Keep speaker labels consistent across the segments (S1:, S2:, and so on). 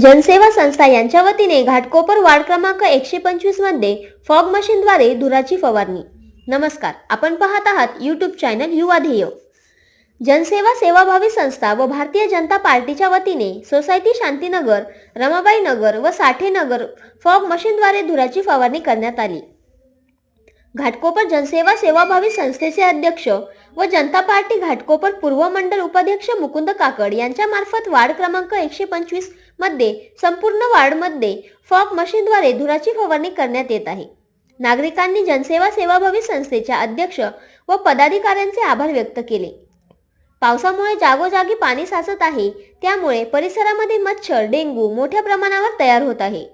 S1: जनसेवा संस्था यांच्या वतीने घाटकोपर वार्ड क्रमांक एकशे पंचवीसमध्ये फॉग मशीनद्वारे धुराची फवारणी. नमस्कार आपण पाहत आहात यूट्यूब चॅनल युवा ध्येय. जनसेवा सेवाभावी संस्था व भारतीय जनता पार्टीच्या वतीने सोसायटी शांतीनगर रमाबाई नगर व साठे नगर फॉग मशीनद्वारे धुराची फवारणी करण्यात आली. घाटकोपर जनसेवा सेवाभावी संस्थेचे अध्यक्ष व जनता पार्टी घाटकोपर पूर्व मंडल उपाध्यक्ष मुकुंद काकड यांच्या मार्फत वार्ड क्रमांक एकशे पंचवीसमध्ये संपूर्ण वार्डमध्ये फॉग मशीनद्वारे धुराची फवारणी करण्यात येत आहे. नागरिकांनी जनसेवा सेवाभावी संस्थेच्या अध्यक्ष व पदाधिकाऱ्यांचे आभार व्यक्त केले. पावसामुळे जागोजागी पाणी साचत आहे त्यामुळे परिसरामध्ये मच्छर डेंग्यू मोठ्या प्रमाणावर तयार होत आहे.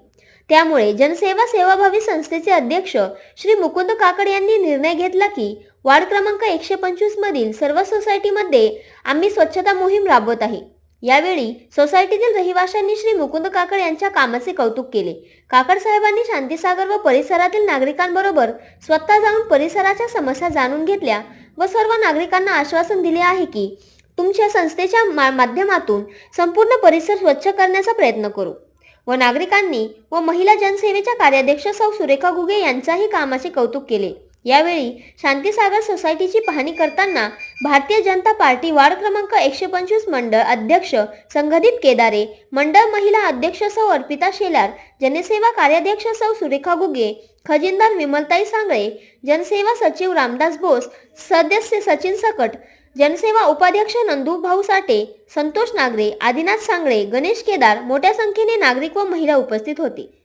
S1: त्यामुळे जनसेवा सेवाभावी संस्थेचे अध्यक्ष श्री मुकुंद काकड यांनी निर्णय घेतला की वार्ड क्रमांक एकशे पंचवीस मधील सर्व सोसायटीमध्ये आम्ही स्वच्छता मोहीम राबवत आहे. यावेळी सोसायटीतील रहिवाशांनी श्री मुकुंद काकड यांच्या कामाचे कौतुक केले. काकड साहेबांनी शांतीसागर व परिसरातील नागरिकांबरोबर स्वतः जाऊन परिसराच्या समस्या जाणून घेतल्या व सर्व नागरिकांना आश्वासन दिले आहे की तुमच्या संस्थेच्या मा- माध्यमातून संपूर्ण परिसर स्वच्छ करण्याचा प्रयत्न करू. व नागरिकांनी व महिला जनसेवेच्या कार्याध्यक्ष सौ. सुरेखा घुगे यांचाही कामाचे कौतुक केले. यावेळी शांतीसागर सोसायटीची पाहणी करताना भारतीय जनता पार्टी वार्ड क्रमांक एकशे पंचवीस मंडळ अध्यक्ष संघदीप केदारे मंडळ महिला अध्यक्ष सौ. अर्पिता शेलार जनसेवा कार्याध्यक्ष सौ. सुरेखा गुगे खजिनदार विमलताई सांगळे जनसेवा सचिव रामदास बोस सदस्य सचिन सकट जनसेवा उपाध्यक्ष नंदू भाऊ साठे संतोष नागरे आदिनाथ सांगळे गणेश केदार मोठ्या संख्येने नागरिक व महिला उपस्थित होते.